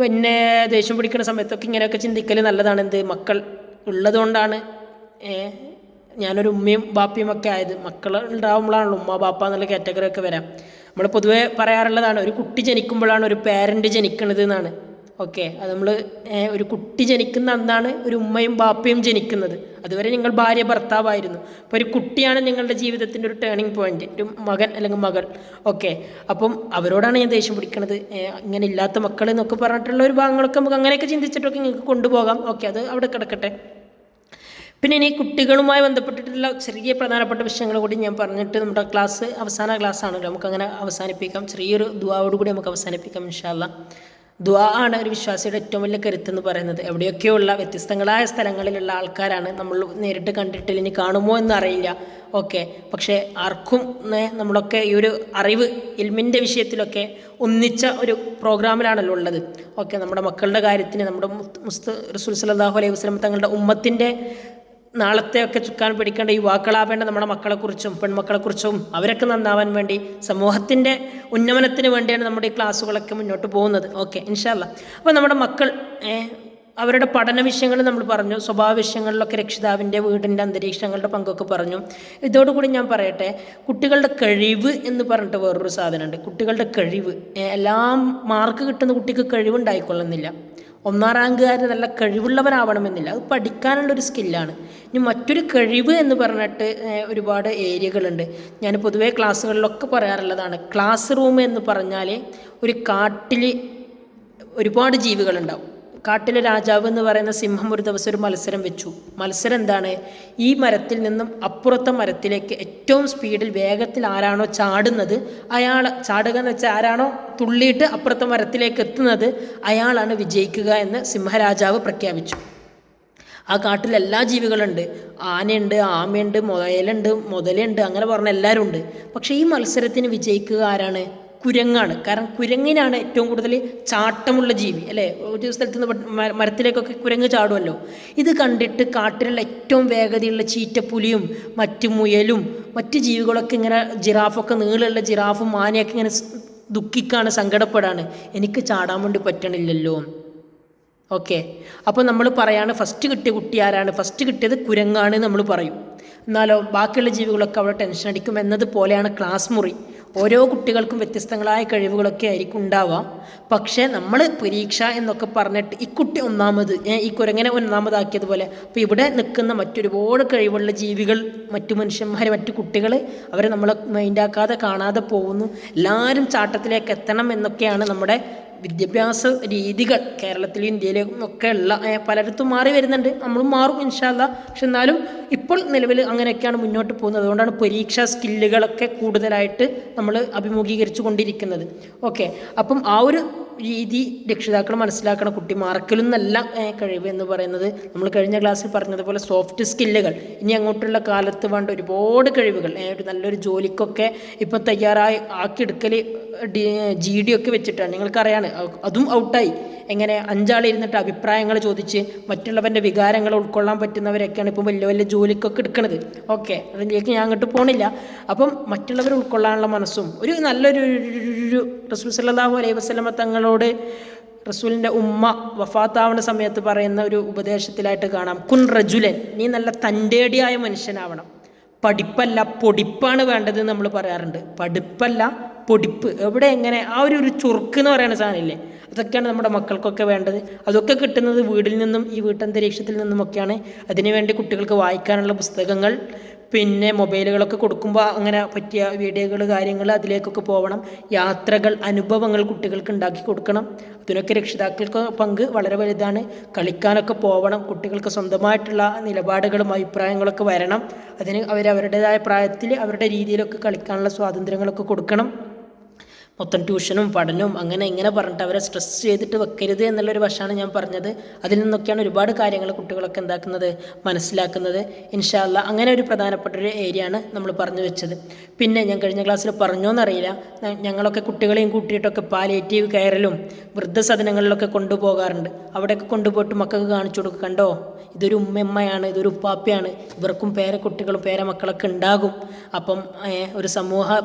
Speaker 1: പിന്നെ ദേഷ്യം പിടിക്കുന്ന സമയത്തൊക്കെ ഇങ്ങനെയൊക്കെ ചിന്തിക്കൽ നല്ലതാണ് എന്ത് മക്കൾ ഉള്ളതുകൊണ്ടാണ്. ഞാനൊരു ഉമ്മയും ബാപ്പയും ഒക്കെ ആയത്. മക്കൾ ഉണ്ടാകുമ്പോഴാണല്ലോ ഉമ്മ ബാപ്പ എന്നുള്ള കാറ്റഗറി ഒക്കെ വരാം. നമ്മൾ പൊതുവേ പറയാറുള്ളതാണ് ഒരു കുട്ടി ജനിക്കുമ്പോഴാണ് ഒരു പേരന്റ് ജനിക്കുന്നത് എന്നാണ്. ഓക്കെ അത് നമ്മൾ ഒരു കുട്ടി ജനിക്കുന്ന അന്നാണ് ഒരു ഉമ്മയും ബാപ്പയും ജനിക്കുന്നത്. അതുവരെ നിങ്ങൾ ഭാര്യ ഭർത്താവായിരുന്നു. അപ്പോൾ ഒരു കുട്ടിയാണ് നിങ്ങളുടെ ജീവിതത്തിന്റെ ഒരു ടേണിംഗ് പോയിന്റ് ഒരു മകൻ അല്ലെങ്കിൽ മകൾ. ഓക്കെ അപ്പം അവരോടാണ് ഞാൻ ദേഷ്യം പിടിക്കുന്നത് ഇങ്ങനെ ഇല്ലാത്ത മക്കൾ എന്നൊക്കെ പറഞ്ഞിട്ടുള്ള ഒരു ഭാഗങ്ങളൊക്കെ നമുക്ക് അങ്ങനെയൊക്കെ ചിന്തിച്ചിട്ടൊക്കെ നിങ്ങൾക്ക് കൊണ്ടുപോകാം. ഓക്കെ അത് അവിടെ കിടക്കട്ടെ. പിന്നെ ഇനി കുട്ടികളുമായി ബന്ധപ്പെട്ടിട്ടുള്ള ചെറിയ പ്രധാനപ്പെട്ട വിഷയങ്ങൾ കൂടി ഞാൻ പറഞ്ഞിട്ട് നമ്മുടെ ക്ലാസ് അവസാന ക്ലാസ് ആണല്ലോ. നമുക്കങ്ങനെ അവസാനിപ്പിക്കാം. ചെറിയൊരു ദുവാവോട് കൂടി നമുക്ക് അവസാനിപ്പിക്കാം ഇൻഷാല്ല ദുആ ആണ് ഒരു വിശ്വാസിയുടെ ഏറ്റവും വലിയ കരുത്ത് എന്ന് പറയുന്നത്. എവിടെയൊക്കെയുള്ള വ്യത്യസ്തങ്ങളായ സ്ഥലങ്ങളിലുള്ള ആൾക്കാരാണ് നമ്മൾ നേരിട്ട് കണ്ടിട്ട് ഇനി കാണുമോ എന്ന് അറിയില്ല. ഓക്കെ. പക്ഷേ ആർക്കും നമ്മളൊക്കെ ഈ ഒരു അറിവ് ഇൽമിന്റെ വിഷയത്തിലൊക്കെ ഒന്നിച്ച ഒരു പ്രോഗ്രാമിലാണല്ലോ ഉള്ളത്. ഓക്കെ. നമ്മുടെ മക്കളുടെ കാര്യത്തിന് നമ്മുടെ മുസ്ത- റസൂൽ സല്ലല്ലാഹു അലൈഹി വസ്ലം തങ്ങളുടെ ഉമ്മത്തിന്റെ നാളത്തെയൊക്കെ ചുക്കാൻ പിടിക്കേണ്ട യുവാക്കളാവേണ്ട നമ്മുടെ മക്കളെക്കുറിച്ചും പെൺമക്കളെക്കുറിച്ചും അവരൊക്കെ നന്നാവാൻ വേണ്ടി സമൂഹത്തിന്റെ ഉന്നമനത്തിന് വേണ്ടിയാണ് നമ്മുടെ ഈ ക്ലാസ്സുകളൊക്കെ മുന്നോട്ട് പോകുന്നത്. ഓക്കെ ഇൻഷാല്ല അപ്പോൾ നമ്മുടെ മക്കൾ അവരുടെ പഠന വിഷയങ്ങൾ നമ്മൾ പറഞ്ഞു സ്വഭാവ വിഷയങ്ങളിലൊക്കെ രക്ഷിതാവിന്റെ വീടിന്റെ അന്തരീക്ഷങ്ങളുടെ പങ്കൊക്കെ പറഞ്ഞു. ഇതോടുകൂടി ഞാൻ പറയട്ടെ കുട്ടികളുടെ കഴിവ് എന്ന് പറഞ്ഞിട്ട് വേറൊരു സാധനമുണ്ട്. കുട്ടികളുടെ കഴിവ് എല്ലാം മാർക്ക് കിട്ടുന്ന കുട്ടിക്ക് കഴിവുണ്ടായിക്കൊള്ളുന്നില്ല. ഒന്നാം റാങ്കുകാർ നല്ല കഴിവുള്ളവരാവണമെന്നില്ല അത് പഠിക്കാനുള്ളൊരു സ്കില്ലാണ്. ഇനി മറ്റൊരു കഴിവ് എന്ന് പറഞ്ഞിട്ട് ഒരുപാട് ഏരിയകളുണ്ട്. ഞാൻ പൊതുവേ ക്ലാസ്സുകളിലൊക്കെ പറയാറുള്ളതാണ് ക്ലാസ് റൂം എന്ന് പറഞ്ഞാൽ ഒരു കാട്ടിൽ ഒരുപാട് ജീവികളുണ്ടാവും. കാട്ടിലെ രാജാവ് എന്ന് പറയുന്ന സിംഹം ഒരു ദിവസം ഒരു മത്സരം വെച്ചു. മത്സരം എന്താണ്? ഈ മരത്തിൽ നിന്നും അപ്പുറത്തെ മരത്തിലേക്ക് ഏറ്റവും സ്പീഡിൽ വേഗത്തിൽ ആരാണോ ചാടുന്നത് അയാൾ ചാടുക എന്ന് വെച്ചാൽ ആരാണോ തുള്ളിയിട്ട് അപ്പുറത്തെ മരത്തിലേക്ക് എത്തുന്നത് അയാളാണ് വിജയിക്കുക എന്ന് സിംഹരാജാവ് പ്രഖ്യാപിച്ചു. ആ കാട്ടിൽ എല്ലാ ജീവികളുണ്ട്. ആനയുണ്ട് ആമയുണ്ട് മുയലുണ്ട് മുതലുണ്ട് അങ്ങനെ പറഞ്ഞ എല്ലാവരും ഉണ്ട് പക്ഷേ ഈ മത്സരത്തിന് വിജയിക്കുക ആരാണ്? കുരങ്ങാണ്. കാരണം കുരങ്ങിനാണ് ഏറ്റവും കൂടുതൽ ചാട്ടമുള്ള ജീവി. അല്ലേ? ഒരു സ്ഥലത്ത് നിന്ന് മരത്തിലേക്കൊക്കെ കുരങ്ങ് ചാടുമല്ലോ ഇത് കണ്ടിട്ട് കാട്ടിലുള്ള ഏറ്റവും വേഗതയുള്ള ചീറ്റപ്പുലിയും മറ്റ് മുയലും മറ്റ് ജീവികളൊക്കെ ഇങ്ങനെ ജിറാഫൊക്കെ നീളമുള്ള ജിറാഫും മാനയൊക്കെ ഇങ്ങനെ ദുഃഖിക്കാണ് സങ്കടപ്പെടാണ്. എനിക്ക് ചാടാൻ വേണ്ടി പറ്റണില്ലല്ലോ. ഓക്കെ. അപ്പോൾ നമ്മൾ പറയാണ് ഫസ്റ്റ് കിട്ടിയ കുട്ടി ആരാണ്? ഫസ്റ്റ് കിട്ടിയത് കുരങ്ങാണ് നമ്മൾ പറയും. എന്നാലോ ബാക്കിയുള്ള ജീവികളൊക്കെ അവിടെ ടെൻഷൻ അടിക്കും. എന്നതുപോലെയാണ് ക്ലാസ് മുറി. ഓരോ കുട്ടികൾക്കും വ്യത്യസ്തങ്ങളായ കഴിവുകളൊക്കെ ആയിരിക്കും ഉണ്ടാവുക പക്ഷേ നമ്മൾ പരീക്ഷ എന്നൊക്കെ പറഞ്ഞിട്ട് ഈ കുട്ടി ഒന്നാമത് ഈ കുരങ്ങനെ ഒന്നാമതാക്കിയതുപോലെ അപ്പോൾ ഇവിടെ നിൽക്കുന്ന മറ്റൊരുപാട് കഴിവുള്ള ജീവികൾ മറ്റു മനുഷ്യന്മാർ മറ്റു കുട്ടികൾ അവരെ നമ്മളെ മൈൻഡാക്കാതെ കാണാതെ പോകുന്നു. എല്ലാവരും ചാട്ടത്തിലേക്ക് എത്തണം എന്നൊക്കെയാണ് നമ്മുടെ വിദ്യാഭ്യാസ രീതികൾ കേരളത്തിലും ഇന്ത്യയിലും ഒക്കെ ഉള്ള പലയിടത്തും മാറി വരുന്നുണ്ട്. നമ്മളും മാറും ഇൻഷാല്ല പക്ഷെ എന്നാലും ഇപ്പോൾ നിലവിൽ അങ്ങനെയൊക്കെയാണ് മുന്നോട്ട് പോകുന്നത്. അതുകൊണ്ടാണ് പരീക്ഷാ സ്കില്ലുകളൊക്കെ കൂടുതലായിട്ട് നമ്മൾ അഭിമുഖീകരിച്ചു കൊണ്ടിരിക്കുന്നത് ഓക്കെ. അപ്പം ആ ഒരു രീതി രക്ഷിതാക്കൾ മനസ്സിലാക്കണം. കുട്ടി മാർക്കിലും നല്ല കഴിവ് എന്ന് പറയുന്നത്. നമ്മൾ കഴിഞ്ഞ ക്ലാസ്സിൽ പറഞ്ഞതുപോലെ സോഫ്റ്റ് സ്കില്ലുകൾ. ഇനി അങ്ങോട്ടുള്ള കാലത്ത് വേണ്ട ഒരുപാട് കഴിവുകൾ. ഒരു നല്ലൊരു ജോലിക്കൊക്കെ ഇപ്പം തയ്യാറായി ആക്കിയെടുക്കൽ ജി ഡി ഒക്കെ വെച്ചിട്ടാണ്. നിങ്ങൾക്കറിയാണ് അതും ഔട്ടായി. എങ്ങനെ അഞ്ചാളിരുന്നിട്ട് അഭിപ്രായങ്ങൾ ചോദിച്ച് മറ്റുള്ളവന്റെ വികാരങ്ങൾ ഉൾക്കൊള്ളാൻ പറ്റുന്നവരൊക്കെയാണ് ഇപ്പം വലിയ വലിയ ജോലിക്കൊക്കെ എടുക്കുന്നത് ഓക്കെ അതിലേക്ക് ഞാൻ അങ്ങോട്ട് പോണില്ല. അപ്പം മറ്റുള്ളവർ ഉൾക്കൊള്ളാനുള്ള മനസ്സും ഒരു നല്ലൊരു റസൂൽ സല്ലാഹു അലൈഹി വസ്ലമ തങ്ങളോട് റസൂലിന്റെ ഉമ്മ വഫാത്താവുന്ന സമയത്ത് പറയുന്ന ഒരു ഉപദേശത്തിലായിട്ട് കാണാം. കുൻ റജുലൻ നീ നല്ല തന്റേടിയായ മനുഷ്യനാവണം. പഠിപ്പല്ല പൊടിപ്പാണ് വേണ്ടത് നമ്മൾ പറയാറുണ്ട്. പഠിപ്പല്ല പൊടിപ്പ് എവിടെ എങ്ങനെ ആ ഒരു ഒരു ചുറുക്ക് എന്ന് പറയുന്ന സാധനമില്ലേ? അതൊക്കെയാണ് നമ്മുടെ മക്കൾക്കൊക്കെ വേണ്ടത്. അതൊക്കെ കിട്ടുന്നത് വീടിൽ നിന്നും ഈ വീട്ടന്തരീക്ഷത്തിൽ നിന്നുമൊക്കെയാണ്. അതിനുവേണ്ടി കുട്ടികൾക്ക് വായിക്കാനുള്ള പുസ്തകങ്ങൾ പിന്നെ മൊബൈലുകളൊക്കെ കൊടുക്കുമ്പോൾ അങ്ങനെ പറ്റിയ വീഡിയോകൾ കാര്യങ്ങൾ അതിലേക്കൊക്കെ പോകണം യാത്രകൾ അനുഭവങ്ങൾ കുട്ടികൾക്ക് ഉണ്ടാക്കി കൊടുക്കണം. അതിനൊക്കെ രക്ഷിതാക്കൾക്ക് പങ്ക് വളരെ വലുതാണ്. കളിക്കാനൊക്കെ പോകണം കുട്ടികൾക്ക് സ്വന്തമായിട്ടുള്ള നിലപാടുകളും അഭിപ്രായങ്ങളൊക്കെ വരണം. അതിന് അവർ അവരുടേതായ പ്രായത്തിൽ അവരുടെ രീതിയിലൊക്കെ കളിക്കാനുള്ള സ്വാതന്ത്ര്യങ്ങളൊക്കെ കൊടുക്കണം. മൊത്തം ട്യൂഷനും പഠനവും അങ്ങനെ ഇങ്ങനെ പറഞ്ഞിട്ട് അവരെ സ്ട്രെസ് ചെയ്തിട്ട് വെക്കരുത് എന്നുള്ളൊരു വശമാണ് ഞാൻ പറഞ്ഞത്. അതിൽ നിന്നൊക്കെയാണ് ഒരുപാട് കാര്യങ്ങൾ കുട്ടികളൊക്കെ എന്താക്കുന്നത്? മനസ്സിലാക്കുന്നത്. ഇൻഷാല്ല അങ്ങനെ ഒരു പ്രധാനപ്പെട്ട ഒരു ഏരിയ ആണ് നമ്മൾ പറഞ്ഞു വെച്ചത്. പിന്നെ ഞാൻ കഴിഞ്ഞ ക്ലാസ്സിൽ പറഞ്ഞോന്നറിയില്ല. ഞങ്ങളൊക്കെ കുട്ടികളെയും കൂട്ടിയിട്ടൊക്കെ പാലിയേറ്റീവ് കയറലും വൃദ്ധസദനങ്ങളിലൊക്കെ കൊണ്ടുപോകാറുണ്ട്. അവിടെയൊക്കെ കൊണ്ടുപോയിട്ട് മക്കൾക്ക് കാണിച്ചു കൊടുക്കുക കണ്ടോ? ഇതൊരു ഉമ്മയമ്മയാണ് ഇതൊരു ഉപ്പാപ്പയാണ്. ഇവർക്കും പേരക്കുട്ടികളും പേരമക്കളൊക്കെ ഉണ്ടാകും. അപ്പം ഒരു സമൂഹം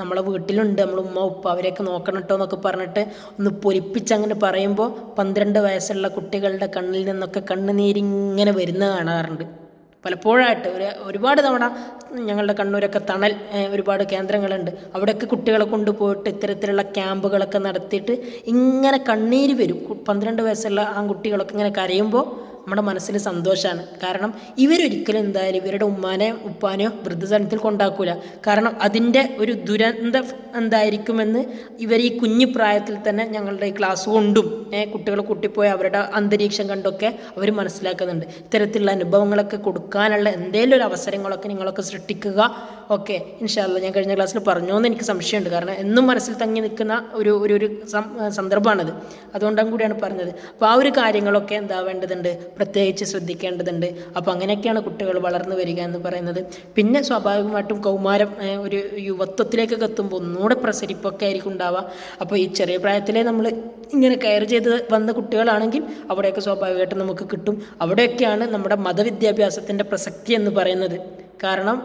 Speaker 1: നമ്മളെ വീട്ടിലുണ്ട്. നമ്മൾ ഉമ്മ ഉപ്പ അവരെയൊക്കെ നോക്കണം കേട്ടോ എന്നൊക്കെ പറഞ്ഞിട്ട് ഒന്ന് പൊലിപ്പിച്ചങ്ങനെ പറയുമ്പോൾ പന്ത്രണ്ട് വയസ്സുള്ള കുട്ടികളുടെ കണ്ണിൽ നിന്നൊക്കെ കണ്ണുനീരിങ്ങനെ വരുന്ന കാണാറുണ്ട്. പലപ്പോഴായിട്ട് ഒരു ഒരുപാട് തവണ ഞങ്ങളുടെ കണ്ണൂരൊക്കെ തണൽ ഒരുപാട് കേന്ദ്രങ്ങളുണ്ട്. അവിടെയൊക്കെ കുട്ടികളെ കൊണ്ടുപോയിട്ട് ഇത്തരത്തിലുള്ള ക്യാമ്പുകളൊക്കെ നടത്തിയിട്ട് ഇങ്ങനെ കണ്ണീര് വരും. പന്ത്രണ്ട് വയസ്സുള്ള ആൺകുട്ടികളൊക്കെ ഇങ്ങനെ കരയുമ്പോൾ നമ്മുടെ മനസ്സിന് സന്തോഷമാണ് കാരണം ഇവരൊരിക്കലും എന്തായാലും ഇവരുടെ ഉമ്മാനെയോ ഉപ്പാനെയോ വൃദ്ധസദനത്തിൽ കൊണ്ടാക്കൂല. കാരണം അതിന്റെ ഒരു ദുരന്തം എന്തായിരിക്കുമെന്ന് ഇവർ ഈ കുഞ്ഞു പ്രായത്തിൽ തന്നെ ഞങ്ങളുടെ ഈ ക്ലാസ് കൊണ്ടും കുട്ടികൾ കൂട്ടിപ്പോയി അവരുടെ അന്തരീക്ഷം കണ്ടൊക്കെ അവർ മനസ്സിലാക്കുന്നുണ്ട്. ഇത്തരത്തിലുള്ള അനുഭവങ്ങളൊക്കെ കൊടുക്കാനുള്ള എന്തെങ്കിലും ഒരു അവസരങ്ങളൊക്കെ നിങ്ങളൊക്കെ സൃഷ്ടിക്കുക. ഓക്കെ ഇൻഷാല്ല ഞാൻ കഴിഞ്ഞ ക്ലാസ്സിൽ പറഞ്ഞു എന്ന് എനിക്ക് സംശയമുണ്ട്. കാരണം എന്നും മനസ്സിൽ തങ്ങി നിൽക്കുന്ന ഒരു ഒരു സന്ദർഭമാണത്. അതുകൊണ്ടും കൂടിയാണ് പറഞ്ഞത്. അപ്പോൾ ആ ഒരു കാര്യങ്ങളൊക്കെ എന്താ വേണ്ടതുണ്ട്? പ്രത്യേകിച്ച് ശ്രദ്ധിക്കേണ്ടതുണ്ട്. അപ്പോൾ അങ്ങനെയൊക്കെയാണ് കുട്ടികൾ വളർന്നു വരിക എന്ന് പറയുന്നത്. പിന്നെ സ്വാഭാവികമായിട്ടും കൗമാരം ഒരു യുവത്വത്തിലേക്കൊക്കെ എത്തുമ്പോൾ ഒന്നുകൂടെ പ്രസരിപ്പൊക്കെ ആയിരിക്കും ഉണ്ടാവുക. അപ്പോൾ ഈ ചെറിയ പ്രായത്തിലെ നമ്മൾ ഇങ്ങനെ കെയർ ചെയ്ത് വന്ന കുട്ടികളാണെങ്കിൽ അവിടെയൊക്കെ സ്വാഭാവികമായിട്ടും നമുക്ക് കിട്ടും. അവിടെയൊക്കെയാണ് നമ്മുടെ മതവിദ്യാഭ്യാസത്തിന്റെ പ്രസക്തി എന്ന് പറയുന്നത്. കാരണം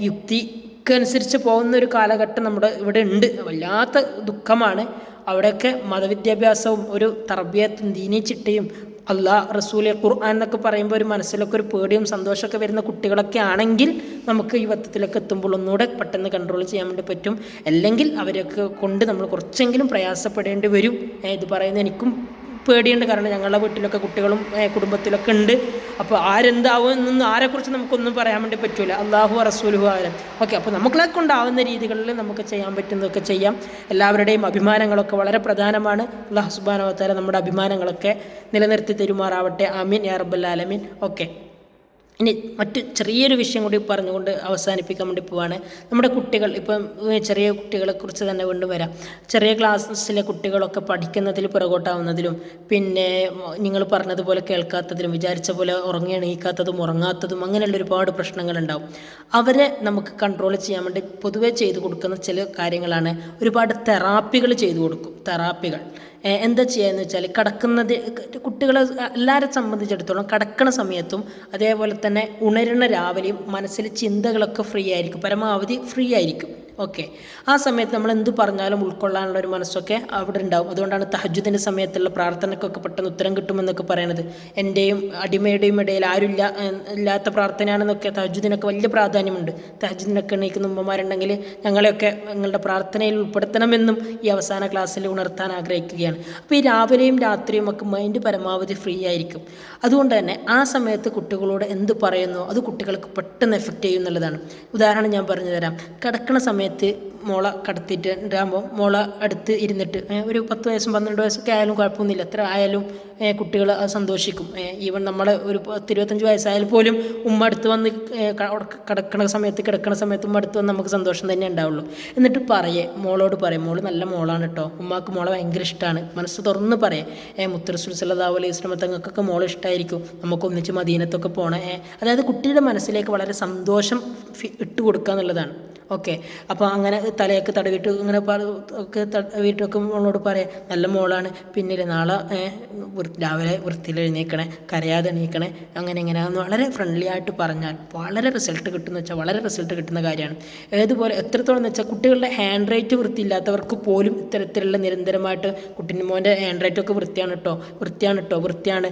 Speaker 1: യുക്തി ക്കനുസരിച്ച് പോകുന്ന ഒരു കാലഘട്ടം നമ്മുടെ ഇവിടെ ഉണ്ട്. വല്ലാത്ത ദുഃഖമാണ്. അവിടെയൊക്കെ മതവിദ്യാഭ്യാസവും ഒരു തർബിയത്തും ദീനി ചിട്ടയും അള്ളാഹ് റസൂലെ ഖുർആൻ എന്നൊക്കെ പറയുമ്പോൾ ഒരു മനസ്സിലൊക്കെ ഒരു പേടിയും സന്തോഷമൊക്കെ വരുന്ന കുട്ടികളൊക്കെ ആണെങ്കിൽ നമുക്ക് ഈ വത്തത്തിലൊക്കെ എത്തുമ്പോൾ ഒന്നുകൂടെ പെട്ടെന്ന് കൺട്രോൾ ചെയ്യാൻ വേണ്ടി പറ്റും. അല്ലെങ്കിൽ അവരൊക്കെ കൊണ്ട് നമ്മൾ കുറച്ചെങ്കിലും പ്രയാസപ്പെടേണ്ടി വരും. ഇത് പറയുന്ന എനിക്കും പേടിയുണ്ട്. കാരണം ഞങ്ങളുടെ വീട്ടിലൊക്കെ കുട്ടികളും കുടുംബത്തിലൊക്കെ ഉണ്ട്. അപ്പോൾ ആരെന്താവും എന്നൊന്നും ആരെക്കുറിച്ച് നമുക്കൊന്നും പറയാൻ വേണ്ടി പറ്റൂല. അള്ളാഹു റസൂലുഹു ആലം ഓക്കെ അപ്പോൾ നമ്മളെ കൊണ്ടാവുന്ന രീതികളിൽ നമുക്ക് ചെയ്യാൻ പറ്റുന്നതൊക്കെ ചെയ്യാം. എല്ലാവരുടെയും അഭിമാനങ്ങളൊക്കെ വളരെ പ്രധാനമാണ്. അള്ളാഹു സുബാനവത്താര നമ്മുടെ അഭിമാനങ്ങളൊക്കെ നിലനിർത്തി തരുമാറാവട്ടെ. ആമീൻ. യാ റബ്ബൽ ഓക്കെ. ഇനി മറ്റ് ചെറിയൊരു വിഷയം കൂടി പറഞ്ഞുകൊണ്ട് അവസാനിപ്പിക്കാൻ വേണ്ടി പോവാണ്. നമ്മുടെ കുട്ടികൾ ഇപ്പം ചെറിയ കുട്ടികളെ കുറിച്ച് തന്നെ വീണ്ടും വരാം. ചെറിയ ക്ലാസ്സിലെ കുട്ടികളൊക്കെ പഠിക്കുന്നതിൽ പുറകോട്ടാവുന്നതിലും പിന്നെ നിങ്ങൾ പറഞ്ഞതുപോലെ കേൾക്കാത്തതിലും വിചാരിച്ച പോലെ ഉറങ്ങി എണീക്കാത്തതും ഉറങ്ങാത്തതും അങ്ങനെയുള്ള ഒരുപാട് പ്രശ്നങ്ങളുണ്ടാവും. അവരെ നമുക്ക് കൺട്രോൾ ചെയ്യാൻ വേണ്ടി പൊതുവേ ചെയ്തു കൊടുക്കുന്ന ചില കാര്യങ്ങളാണ് ഒരുപാട് തെറാപ്പികൾ ചെയ്തു കൊടുക്കും. തെറാപ്പികൾ എന്താ ചെയ്യുകയെന്ന് വെച്ചാൽ കിടക്കുന്നത് കുട്ടികളെ എല്ലാവരെ സംബന്ധിച്ചിടത്തോളം കിടക്കണ സമയത്തും അതേപോലെ തന്നെ ഉണരുന്ന രാവിലെയും മനസ്സിൽ ചിന്തകളൊക്കെ ഫ്രീ ആയിരിക്കും. പരമാവധി ഫ്രീ ആയിരിക്കും. ഓക്കെ ആ സമയത്ത് നമ്മൾ എന്ത് പറഞ്ഞാലും ഉൾക്കൊള്ളാനുള്ള ഒരു മനസ്സൊക്കെ അവിടെ ഉണ്ടാവും. അതുകൊണ്ടാണ് തഹജുദിന്റെ സമയത്തുള്ള പ്രാർത്ഥനയ്ക്കൊക്കെ പെട്ടെന്ന് ഉത്തരം കിട്ടുമെന്നൊക്കെ പറയുന്നത് എന്റെയും അടിമയുടെയും ഇടയിൽ ആരുമില്ല ഇല്ലാത്ത പ്രാർത്ഥനയാണെന്നൊക്കെ തഹജുദിനൊക്കെ വലിയ പ്രാധാന്യമുണ്ട്. തഹജുദിനൊക്കെ എണീക്കുന്ന ഉമ്മമാരുണ്ടെങ്കിൽ ഞങ്ങളെയൊക്കെ നിങ്ങളുടെ പ്രാർത്ഥനയിൽ ഉൾപ്പെടുത്തണമെന്നും ഈ അവസാന ക്ലാസ്സിൽ ഉണർത്താൻ ആഗ്രഹിക്കുകയാണ്. അപ്പോൾ ഈ രാവിലെയും രാത്രിയും ഒക്കെ മൈൻഡ് പരമാവധി ഫ്രീ ആയിരിക്കും. അതുകൊണ്ട് തന്നെ ആ സമയത്ത് കുട്ടികളോട് എന്ത് പറയുന്നു അത് കുട്ടികൾക്ക് പെട്ടെന്ന് എഫക്റ്റ് ചെയ്യും എന്നുള്ളതാണ്. ഉദാഹരണം ഞാൻ പറഞ്ഞു തരാം സമയത്ത് മോള മുള കടത്തിയിട്ടുണ്ടാകുമ്പോൾ മുള അടുത്ത് ഇരുന്നിട്ട് ഒരു പത്ത് വയസ്സും പന്ത്രണ്ട് വയസ്സൊക്കെ ആയാലും കുഴപ്പമൊന്നുമില്ല. എത്ര ആയാലും കുട്ടികൾ സന്തോഷിക്കും. ഈവൻ നമ്മൾ ഒരു പത്ത് ഇരുപത്തഞ്ച് വയസ്സായാലും പോലും ഉമ്മ അടുത്ത് വന്ന് കിടക്കണ സമയത്ത് കിടക്കണ സമയത്ത് ഉമ്മ അടുത്ത് വന്ന് നമുക്ക് സന്തോഷം തന്നെ ഉണ്ടാവുള്ളൂ. എന്നിട്ട് പറയേ മോളോട് പറയും മോൾ നല്ല മോളാണ് കേട്ടോ ഉമ്മാക്ക് മോളെ ഭയങ്കര ഇഷ്ടമാണ് മനസ്സ് തുറന്ന് പറയേ ഏ മുത്തറസുൽ സല്ലാഹു അലൈഹി തങ്ങൾക്കൊക്കെ മോളെ ഇഷ്ടമായിരിക്കും നമുക്ക് ഒന്നിച്ച് മദീനത്തൊക്കെ പോകണം അതായത് കുട്ടിയുടെ മനസ്സിലേക്ക് വളരെ സന്തോഷം ഇട്ട് കൊടുക്കുക എന്നുള്ളതാണ് ഓക്കെ. അപ്പോൾ അങ്ങനെ തലയൊക്കെ തടവിട്ട് ഇങ്ങനെ ഒക്കെ തടവിയിട്ടൊക്കെ മോളോട് പറയാം നല്ല മോളാണ്. പിന്നെ നാളെ രാവിലെ വൃത്തിയിൽ എഴുന്നേക്കണേ കരയാതെ എണീക്കണേ. അങ്ങനെ ഇങ്ങനെ വളരെ ഫ്രണ്ട്ലി ആയിട്ട് പറഞ്ഞാൽ വളരെ റിസൾട്ട് കിട്ടുന്ന വെച്ചാൽ വളരെ റിസൾട്ട് കിട്ടുന്ന കാര്യമാണ്. ഏതുപോലെ എത്രത്തോളം എന്ന് വെച്ചാൽ കുട്ടികളുടെ ഹാൻഡ് റൈറ്റ് വൃത്തിയില്ലാത്തവർക്ക് പോലും ഇത്തരത്തിലുള്ള നിരന്തരമായിട്ട് കുട്ടിന്റെ മോന്റെ ഹാൻഡ് റൈറ്റ് ഒക്കെ വൃത്തിയാണ് കേട്ടോ വൃത്തിയാണ് കേട്ടോ വൃത്തിയാണ്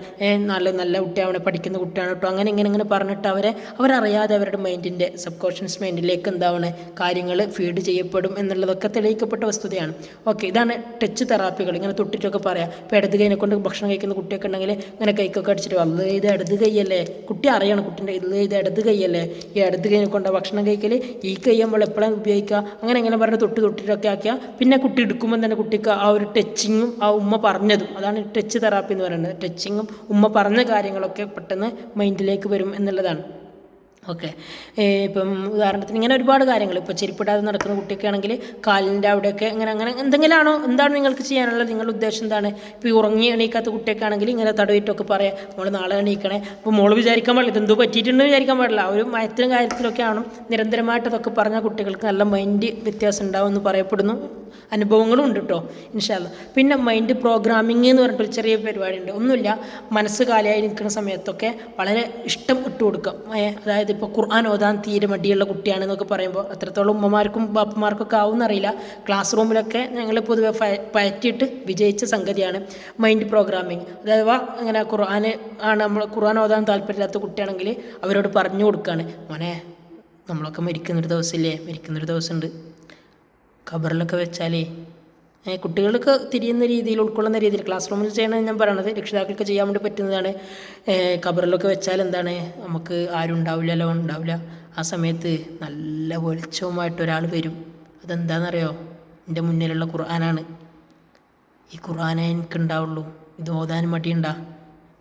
Speaker 1: നല്ല നല്ല കുട്ടിയാണ് പഠിക്കുന്ന കുട്ടിയാണ് കേട്ടോ അങ്ങനെ ഇങ്ങനെ ഇങ്ങനെ പറഞ്ഞിട്ട് അവരെ അവരറിയാതെ അവരുടെ മൈൻഡിന്റെ സബ് കോൺഷ്യസ് മൈൻഡിലേക്ക് എന്താണ് കാര്യങ്ങൾ ഫീഡ് ചെയ്യപ്പെടും എന്നുള്ളതൊക്കെ തെളിയിക്കപ്പെട്ട വസ്തുതയാണ്. ഓക്കെ ഇതാണ് ടച്ച് തെറാപ്പികൾ ഇങ്ങനെ തൊട്ടിട്ടൊക്കെ പറയാം. ഇപ്പോൾ ഇടത് കൈനെ കൊണ്ട് ഭക്ഷണം കഴിക്കുന്ന കുട്ടിയൊക്കെ ഉണ്ടെങ്കിൽ ഇങ്ങനെ കൈക്കൊക്കെ അടിച്ചിട്ട് അല്ല ഇത് ഇടത് കൈയല്ലേ? കുട്ടി അറിയണം കുട്ടിന്റെ ഇത് ഇത് ഇടത് കൈയല്ലേ? ഈ ഇടത് കൈനെ കൊണ്ട് ഭക്ഷണം കഴിക്കൽ ഈ കൈ നമ്മൾ എപ്പോഴും ഉപയോഗിക്കുക? അങ്ങനെ എങ്ങനെ പറഞ്ഞ് തൊട്ട് തൊട്ടിട്ടൊക്കെ ആക്കിയാൽ പിന്നെ കുട്ടി എടുക്കുമ്പോൾ തന്നെ കുട്ടിക്ക് ആ ഒരു ടച്ചിങ്ങും ആ ഉമ്മ പറഞ്ഞതും അതാണ് ടച്ച് തെറാപ്പി എന്ന് പറയുന്നത്. ടച്ചിങ്ങും ഉമ്മ പറഞ്ഞ കാര്യങ്ങളൊക്കെ പെട്ടെന്ന് മൈൻഡിലേക്ക് വരും എന്നുള്ളതാണ്. ഓക്കെ. ഇപ്പം ഉദാഹരണത്തിന് ഇങ്ങനെ ഒരുപാട് കാര്യങ്ങൾ. ഇപ്പോൾ ചെരുപ്പിടാതെ നടക്കുന്ന കുട്ടിയൊക്കെ ആണെങ്കിൽ കാലിന്റെ അവിടെയൊക്കെ ഇങ്ങനെ അങ്ങനെ എന്തെങ്കിലാണോ എന്താണ് നിങ്ങൾക്ക് ചെയ്യാനുള്ളത്? നിങ്ങളുടെ ഉദ്ദേശം എന്താണ്? ഇപ്പോൾ ഈ ഉറങ്ങി എണീക്കാത്ത കുട്ടിയൊക്കെ ആണെങ്കിൽ ഇങ്ങനെ തടവിട്ടൊക്കെ പറയാം. മോൾ നാളെ എണീക്കണേ. അപ്പോൾ മോൾ വിചാരിക്കാൻ പാടില്ല. ഇതെന്തോ പറ്റിയിട്ടുണ്ടെന്ന് വിചാരിക്കാൻ പാടില്ല. ഒരു മയത്തിനും കാര്യത്തിലൊക്കെ ആണോ നിരന്തരമായിട്ട് അതൊക്കെ പറഞ്ഞാൽ കുട്ടികൾക്ക് നല്ല മൈൻഡ് വ്യത്യാസം ഉണ്ടാവും എന്ന് പറയപ്പെടുന്നു. അനുഭവങ്ങളും ഉണ്ട് കേട്ടോ ഇൻഷാല്ല പിന്നെ മൈൻഡ് പ്രോഗ്രാമിംഗ് എന്ന് പറഞ്ഞിട്ടൊരു ചെറിയ പരിപാടി ഉണ്ട് ഒന്നുമില്ല മനസ്സ് കാലിയായി നിൽക്കുന്ന സമയത്തൊക്കെ വളരെ ഇഷ്ടം ഇട്ട് കൊടുക്കാം അതായത് ഇപ്പോൾ ഖുർആൻ ഓതാൻ തീരെ മടിയുള്ള കുട്ടിയാണെന്നൊക്കെ പറയുമ്പോൾ അത്രത്തോളം ഉമ്മമാർക്കും ബാപ്പമാർക്കൊക്കെ ആവുമെന്നറിയില്ല. ക്ലാസ് റൂമിലൊക്കെ ഞങ്ങൾ പൊതുവെ പയറ്റിയിട്ട് വിജയിച്ച സംഗതിയാണ് മൈൻഡ് പ്രോഗ്രാമിംഗ് അഥവാ അങ്ങനെ ഖുർആൻ ആണ് നമ്മൾ ഖുർആൻ ഓതാൻ താല്പര്യമില്ലാത്ത കുട്ടിയാണെങ്കിൽ അവരോട് പറഞ്ഞു കൊടുക്കുകയാണ് മോനെ നമ്മളൊക്കെ മരിക്കുന്നൊരു ദിവസമില്ലേ? മരിക്കുന്നൊരു ദിവസമുണ്ട്. ഖബറിലൊക്കെ വെച്ചാലേ കുട്ടികൾക്ക് തിരിയുന്ന രീതിയിൽ ഉൾക്കൊള്ളുന്ന രീതിയിൽ ക്ലാസ് റൂമിൽ ചെയ്യണമെന്ന് ഞാൻ പറയണത് രക്ഷിതാക്കൾക്ക് ചെയ്യാൻ വേണ്ടി പറ്റുന്നതാണ്. ഖബറിലൊക്കെ വെച്ചാൽ എന്താണ് നമുക്ക് ആരും ഉണ്ടാവില്ലല്ലോ ഉണ്ടാവില്ല. ആ സമയത്ത് നല്ല വെളിച്ചവുമായിട്ട് ഒരാൾ വരും. അതെന്താണെന്നറിയോ എന്റെ മുന്നിലുള്ള ഖുർആനാണ്. ഈ ഖുർആനേ എനിക്ക് ഉണ്ടാവുള്ളൂ ഇത് ഓതാൻ മടിയുണ്ടാ.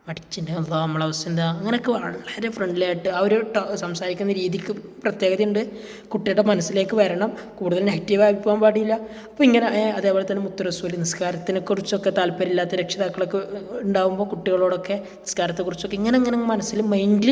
Speaker 1: മടിച്ചിന്റെ എന്താ നമ്മളെ അവസ്ഥ എന്താ അങ്ങനെയൊക്കെ വളരെ ഫ്രണ്ട്ലി ആയിട്ട് ഒരു സംസാരിക്കുന്ന രീതിക്ക് പ്രത്യേകതയുണ്ട്. കുട്ടിയുടെ മനസ്സിലേക്ക് വരണം. കൂടുതൽ നെഗറ്റീവായി പോകാൻ പാടില്ല. അപ്പോൾ ഇങ്ങനെ അതേപോലെ തന്നെ മുത്തുറസൂൽ നിസ്കാരത്തിനെ കുറിച്ചൊക്കെ താല്പര്യമില്ലാത്ത രക്ഷിതാക്കളൊക്കെ ഉണ്ടാകുമ്പോൾ കുട്ടികളോടൊക്കെ നിസ്കാരത്തെക്കുറിച്ചൊക്കെ ഇങ്ങനെ ഇങ്ങനെ മനസ്സിൽ മൈൻഡിൽ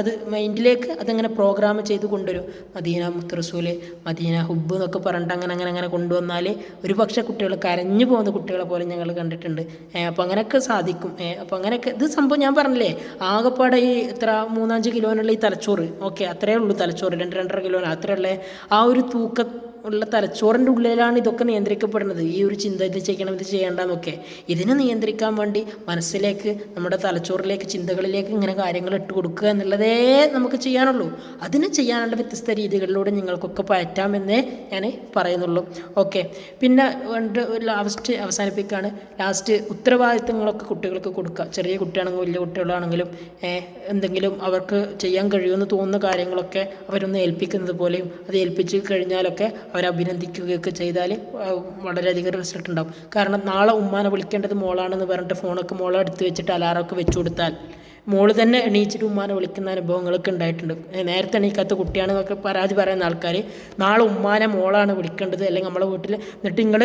Speaker 1: അത് മൈൻഡിലേക്ക് അതങ്ങനെ പ്രോഗ്രാം ചെയ്ത് കൊണ്ടുവരും. മദീന മുത്തുറസൂൽ മദീന ഹുബ് എന്നൊക്കെ പറഞ്ഞിട്ട് അങ്ങനെ അങ്ങനെ അങ്ങനെ കൊണ്ടുവന്നാൽ ഒരു പക്ഷേ കുട്ടികൾ കരഞ്ഞു പോകുന്ന കുട്ടികളെ പോലെ ഞങ്ങൾ കണ്ടിട്ടുണ്ട്. അപ്പോൾ അങ്ങനെയൊക്കെ സാധിക്കും. അപ്പോൾ അങ്ങനെയൊക്കെ ഇത് സംഭവം ഞാൻ പറഞ്ഞില്ലേ ആകെപ്പാടെ ഈ എത്ര മൂന്നഞ്ച് കിലോനുള്ള ഈ തലച്ചോറ്. ഓക്കെ അത്രയേ ഉള്ളൂ തലച്ചോറ്. രണ്ട് രണ്ടര കിലോ അത്രയുള്ള ആ ഒരു തൂക്ക ഉള്ള തലച്ചോറിന്റെ ഉള്ളിലാണ് ഇതൊക്കെ നിയന്ത്രിക്കപ്പെടുന്നത്. ഈ ഒരു ചിന്ത ഇത് ചെയ്യണം ഇത് ചെയ്യേണ്ടെന്നൊക്കെ. ഇതിനെ നിയന്ത്രിക്കാൻ വേണ്ടി മനസ്സിലേക്ക് നമ്മുടെ തലച്ചോറിലേക്ക് ചിന്തകളിലേക്ക് ഇങ്ങനെ കാര്യങ്ങൾ ഇട്ട് കൊടുക്കുക എന്നുള്ളതേ നമുക്ക് ചെയ്യാനുള്ളൂ. അതിന് ചെയ്യാനുള്ള വ്യത്യസ്ത രീതികളിലൂടെ നിങ്ങൾക്കൊക്കെ പറ്റാമെന്നേ ഞാൻ പറയുന്നുള്ളൂ. ഓക്കെ. പിന്നെ ലാസ്റ്റ് അവസാനിപ്പിക്കുകയാണ് ലാസ്റ്റ് ഉത്തരവാദിത്തങ്ങളൊക്കെ കുട്ടികൾക്ക് കൊടുക്കുക. ചെറിയ കുട്ടിയാണെങ്കിലും വലിയ കുട്ടികളാണെങ്കിലും എന്തെങ്കിലും അവർക്ക് ചെയ്യാൻ കഴിയുമെന്ന് തോന്നുന്ന കാര്യങ്ങളൊക്കെ അവരൊന്ന് ഏൽപ്പിക്കുന്നത് പോലെയും അത് ഏൽപ്പിച്ച് കഴിഞ്ഞാലൊക്കെ അവരെ അഭിനന്ദിക്കുകയൊക്കെ ചെയ്താൽ വളരെയധികം റിസൾട്ട് ഉണ്ടാവും. കാരണം നാളെ ഉമ്മാനെ വിളിക്കേണ്ടത് മോളാണെന്ന് പറഞ്ഞിട്ട് ഫോണൊക്കെ മോളെ എടുത്ത് വെച്ചിട്ട് അലാറമൊക്കെ വെച്ചു കൊടുത്താൽ മോൾ തന്നെ എണീച്ചിട്ട് ഉമ്മാനെ വിളിക്കുന്ന അനുഭവങ്ങളൊക്കെ ഉണ്ടായിട്ടുണ്ട്. നേരത്തെ എണീക്കാത്ത കുട്ടിയാണെന്നൊക്കെ പരാതി പറയുന്ന ആൾക്കാർ നാളെ ഉമ്മാനെ മോളാണ് വിളിക്കേണ്ടത് അല്ലെങ്കിൽ നമ്മളെ വീട്ടിൽ എന്നിട്ട് നിങ്ങൾ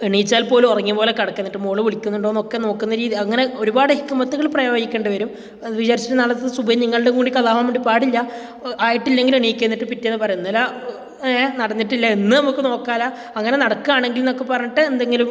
Speaker 1: എണീച്ചാൽ പോലും ഉറങ്ങിയ പോലെ കിടക്കുക എന്നിട്ട് മോൾ വിളിക്കുന്നുണ്ടോ എന്നൊക്കെ നോക്കുന്ന രീതി അങ്ങനെ ഒരുപാട് ഹിക്കുമത്തുകൾ പ്രയോഗിക്കേണ്ടി വരും. അത് വിചാരിച്ചിട്ട് നാളത്തെ സുബൈ നിങ്ങളുടെ കൂടി കഥാവാൻ വേണ്ടി പാടില്ല ആയിട്ടില്ലെങ്കിൽ എണീക്കുക എന്നിട്ട് പിറ്റേന്ന് പറയുന്നില്ല നടന്നിട്ടില്ല. എന്ന് നമുക്ക് നോക്കാല. അങ്ങനെ നടക്കുകയാണെങ്കിൽ എന്നൊക്കെ പറഞ്ഞിട്ട് എന്തെങ്കിലും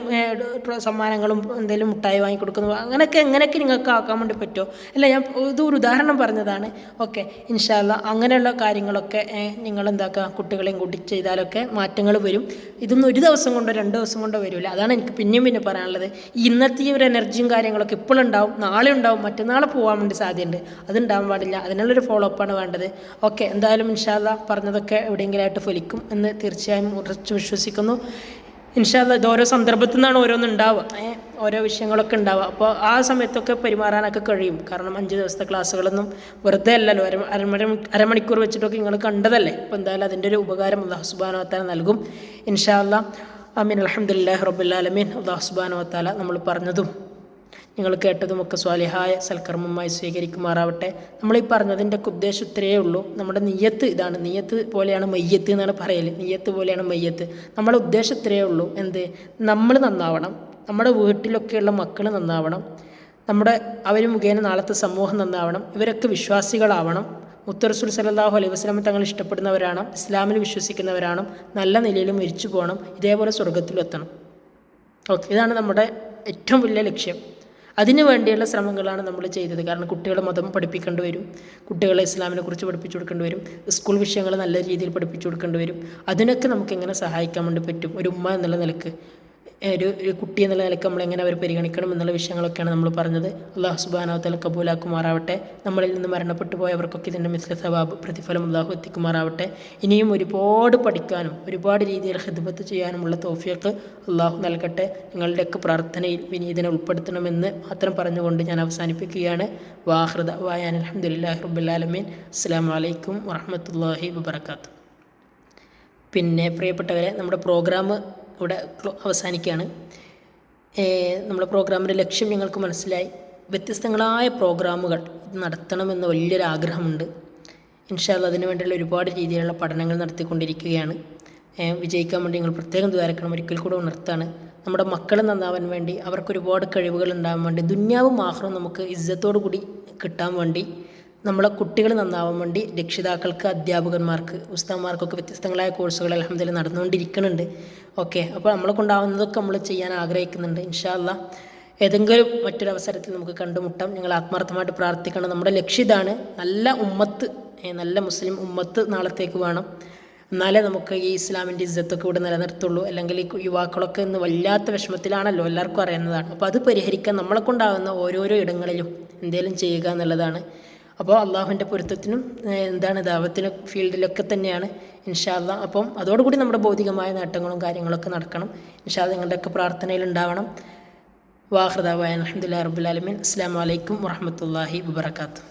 Speaker 1: സമ്മാനങ്ങളും എന്തെങ്കിലും മുട്ടായി വാങ്ങി കൊടുക്കുന്നു. അങ്ങനെയൊക്കെ എങ്ങനെയൊക്കെ നിങ്ങൾക്ക് ആക്കാൻ വേണ്ടി പറ്റുമോ? അല്ല ഞാൻ ഇതൊരു ഉദാഹരണം പറഞ്ഞതാണ്. ഓക്കെ ഇൻഷാല്ല അങ്ങനെയുള്ള കാര്യങ്ങളൊക്കെ നിങ്ങൾ എന്താക്കുക കുട്ടികളെയും കൂട്ടി ചെയ്താലൊക്കെ മാറ്റങ്ങൾ വരും. ഇതൊന്നും ഒരു ദിവസം കൊണ്ടോ രണ്ട് ദിവസം കൊണ്ടോ വരില്ല അതാണ് എനിക്ക് പിന്നെയും പിന്നെ പറയാനുള്ളത്. ഇന്നത്തെ ഈ ഒരു എനർജിയും കാര്യങ്ങളൊക്കെ ഇപ്പോഴുണ്ടാവും നാളെ ഉണ്ടാവും. മറ്റന്നാളെ പോകാൻ വേണ്ടി സാധ്യതയുണ്ട്. അതുണ്ടാവാൻ പാടില്ല. അതിനുള്ളൊരു ഫോളോ അപ്പാണ് വേണ്ടത്. ഓക്കെ എന്തായാലും ഇൻഷാല്ല പറഞ്ഞതൊക്കെ എവിടെയെങ്കിലുമായിട്ട് ഫലിക്കും എന്ന് തീർച്ചയായും ഉറച്ചു വിശ്വസിക്കുന്നു. ഇൻഷാല്ല ഇത് ഓരോ സന്ദർഭത്തിൽ നിന്നാണ് ഓരോന്ന് ഉണ്ടാവുക. ഓരോ വിഷയങ്ങളൊക്കെ ഉണ്ടാവുക. അപ്പോൾ ആ സമയത്തൊക്കെ പെരുമാറാനൊക്കെ കഴിയും. കാരണം അഞ്ച് ദിവസത്തെ ക്ലാസ്സുകളൊന്നും വെറുതെ അല്ലല്ലോ. അര അരമണി അരമണിക്കൂർ വെച്ചിട്ടൊക്കെ നിങ്ങൾ കണ്ടതല്ലേ? അപ്പോൾ എന്തായാലും അതിന്റെ ഒരു ഉപകാരം അള്ളാഹു സുബാന വത്താല നൽകും. ഇൻഷാല്ല അമീൻ അലഹമുല്ലാ റബുല്ലാലമീൻ അള്ളാഹു സുബാന വത്താല നമ്മൾ പറഞ്ഞതും നിങ്ങൾ കേട്ടതുമൊക്കെ സ്വാലിഹായ സൽക്കർമ്മമായി സ്വീകരിക്കുമാറാവട്ടെ. നമ്മളീ പറഞ്ഞതിന്റെ ഒക്കെ ഉദ്ദേശം ഇത്രയേ ഉള്ളൂ. നമ്മുടെ നെയ്യത്ത് ഇതാണ്. നെയ്യത്ത് പോലെയാണ് മയ്യത്ത് എന്നാണ് പറയൽ നെയ്യത്ത് പോലെയാണ് മയ്യത്ത്. നമ്മുടെ ഉദ്ദേശം ഇത്രയേ ഉള്ളൂ. എന്ത്? നമ്മൾ നന്നാവണം. നമ്മുടെ വീട്ടിലൊക്കെയുള്ള മക്കൾ നന്നാവണം. നമ്മുടെ അവർ മുഖേന നാളത്തെ സമൂഹം നന്നാവണം. ഇവരൊക്കെ വിശ്വാസികളാവണം. മുത്തറസുൽ സലാഹു അലൈഹി വസ്ലാമെ തങ്ങൾ ഇഷ്ടപ്പെടുന്നവരാണ്. ഇസ്ലാമിൽ വിശ്വസിക്കുന്നവരാണ്. നല്ല നിലയിൽ മരിച്ചു പോകണം. ഇതേപോലെ സ്വർഗത്തിലും എത്തണം. ഓക്കെ. ഇതാണ് നമ്മുടെ ഏറ്റവും വലിയ ലക്ഷ്യം. അതിനു വേണ്ടിയുള്ള ശ്രമങ്ങളാണ് നമ്മൾ ചെയ്തത്. കാരണം കുട്ടികളെ മതം പഠിപ്പിക്കേണ്ടി വരും. കുട്ടികളെ ഇസ്ലാമിനെ കുറിച്ച് പഠിപ്പിച്ചു കൊടുക്കേണ്ടി വരും. സ്കൂൾ വിഷയങ്ങൾ നല്ല രീതിയിൽ പഠിപ്പിച്ചു കൊടുക്കേണ്ടി വരും. അതിനൊക്കെ നമുക്ക് എങ്ങനെ സഹായിക്കാൻ വേണ്ടി പറ്റും? ഒരു ഉമ്മ എന്നുള്ള നിലയ്ക്ക്. ഒരു ഒരു കുട്ടി എന്നുള്ള നിലയ്ക്ക് നമ്മൾ എങ്ങനെ അവർ പരിഗണിക്കണം എന്നുള്ള വിഷയങ്ങളൊക്കെയാണ് നമ്മൾ പറഞ്ഞത്. അള്ളാഹു സുബാനാവത്തല കബൂലാക്കുമാറാവട്ടെ. നമ്മളിൽ നിന്ന് മരണപ്പെട്ടു പോയവർക്കൊക്കെ ഇതിന്റെ മിസ്ല സവാബ് പ്രതിഫലം അള്ളാഹു എത്തിക്കുമാറാവട്ടെ. ഇനിയും ഒരുപാട് പഠിക്കാനും ഒരുപാട് രീതിയിൽ ഹിദ്ബത്ത് ചെയ്യാനുമുള്ള തോഫിയൊക്കെ അള്ളാഹു നൽകട്ടെ. നിങ്ങളുടെയൊക്കെ പ്രാർത്ഥനയിൽ വിനീതനെ ഉൾപ്പെടുത്തണമെന്ന് മാത്രം പറഞ്ഞുകൊണ്ട് ഞാൻ അവസാനിപ്പിക്കുകയാണ്. വാഹൃദ വായാൻ അലഹമുല്ലാ റബുല്ലാലമീൻ അസ്സാം വലൈക്കും വറഹമത്തല്ലാഹി വബർക്കാത്തു പിന്നെ പ്രിയപ്പെട്ടവരെ നമ്മുടെ പ്രോഗ്രാം ഇവിടെ അവസാനിക്കുകയാണ്. നമ്മുടെ പ്രോഗ്രാമിന്റെ ലക്ഷ്യം ഞങ്ങൾക്ക് മനസ്സിലായി. വ്യത്യസ്തങ്ങളായ പ്രോഗ്രാമുകൾ നടത്തണമെന്ന് വലിയൊരു ആഗ്രഹമുണ്ട് ഇൻഷാല്ല അതിനു വേണ്ടിയുള്ള ഒരുപാട് രീതിയിലുള്ള പഠനങ്ങൾ നടത്തിക്കൊണ്ടിരിക്കുകയാണ്. വിജയിക്കാൻ വേണ്ടി നിങ്ങൾ പ്രത്യേകം ദ്വാരക്കണം. ഒരിക്കൽ കൂടെ ഉണർത്താണ്. നമ്മുടെ മക്കൾ നന്നാവാൻ വേണ്ടി അവർക്ക് ഒരുപാട് കഴിവുകൾ ഉണ്ടാവാൻ വേണ്ടി ദുന്യാവും ആഹ്റവും നമുക്ക് ഇജ്ജത്തോടു കൂടി കിട്ടാൻ വേണ്ടി നമ്മളെ കുട്ടികൾ നന്നാവാൻ വേണ്ടി രക്ഷിതാക്കൾക്ക് അധ്യാപകന്മാർക്ക് ഉസ്താന്മാർക്കൊക്കെ വ്യത്യസ്തങ്ങളായ കോഴ്സുകൾ അലഹമ്മദില്ല നടന്നുകൊണ്ടിരിക്കുന്നുണ്ട്. ഓക്കെ അപ്പോൾ നമ്മളെ കൊണ്ടാവുന്നതൊക്കെ നമ്മൾ ചെയ്യാൻ ആഗ്രഹിക്കുന്നുണ്ട് ഇൻഷാല്ല ഏതെങ്കിലും മറ്റൊരു അവസരത്തിൽ നമുക്ക് കണ്ടുമുട്ടാം. ഞങ്ങൾ ആത്മാർത്ഥമായിട്ട് പ്രാർത്ഥിക്കണം. നമ്മുടെ ലക്ഷ്യം ഇതാണ് നല്ല ഉമ്മത്ത് നല്ല മുസ്ലിം ഉമ്മത്ത് നാളത്തേക്ക് വേണം. എന്നാലേ നമുക്ക് ഈ ഇസ്ലാമിന്റെ ഇജ്ജത്തൊക്കെ ഇവിടെ നിലനിർത്തുള്ളൂ. അല്ലെങ്കിൽ ഈ യുവാക്കളൊക്കെ ഇന്ന് വല്ലാത്ത വിഷമത്തിലാണല്ലോ എല്ലാവർക്കും അറിയുന്നതാണ്. അപ്പോൾ അത് പരിഹരിക്കാൻ നമ്മളെ കൊണ്ടാകുന്ന ഓരോരോ ഇടങ്ങളിലും എന്തെങ്കിലും ചെയ്യുക എന്നുള്ളതാണ്. അപ്പോൾ അള്ളാഹുവിന്റെ പൊരുത്തത്തിനും എന്താണ് ദാവത്തിനും ഫീൽഡിലൊക്കെ തന്നെയാണ് ഇൻഷാല്ല അപ്പം അതോടുകൂടി നമ്മുടെ ഭൗതികമായ നേട്ടങ്ങളും കാര്യങ്ങളൊക്കെ നടക്കണം. ഇൻഷാല്ല നിങ്ങളുടെയൊക്കെ പ്രാർത്ഥനയിൽ ഉണ്ടാവണം. വാഹൃദാവായ അലഹമുല്ലാ റബുലാലമീൻ അസ്സാം വലൈക്കും വറഹമത്തല്ലാഹി വബർക്കാത്തു